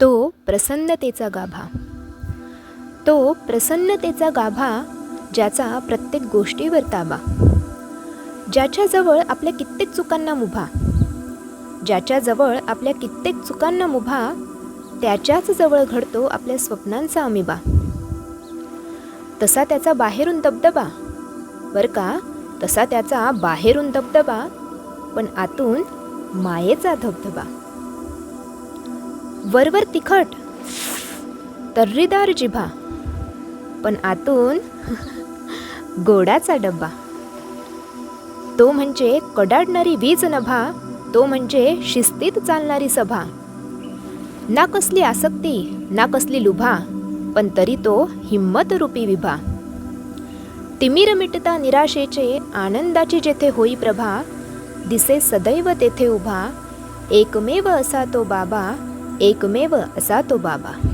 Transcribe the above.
तो प्रसन्नतेचा गाभा. तो प्रसन्नतेचा गाभा ज्याचा प्रत्येक गोष्टीवर ताबा. ज्याच्याजवळ आपल्या कित्येक चुकांना मुभा. ज्याच्याजवळ आपल्या कित्येक चुकांना मुभा त्याच्याच जवळ घडतो आपल्या स्वप्नांचा अमिबा. तसा त्याचा बाहेरून दबदबा. बरं का? तसा त्याचा बाहेरून दबदबा पण आतून मायेचा धबधबा. वरवर तिखट. तर्रीदार जिभा. पण आतून गोडाचा डब्बा. तो म्हणजे कडाडणारी वीज नभा तो म्हणजे शिस्तीत चालणारी सभा. ना कसली आसक्ती ना कसली लुभा पण तरी तो हिम्मत रूपी विभा. तिमिर मिटता निराशेचे आनंदाची जेथे होई प्रभा दिसे सदैव तेथे उभा एकमेव असा तो बाबा एकमेव असा तो बाबा.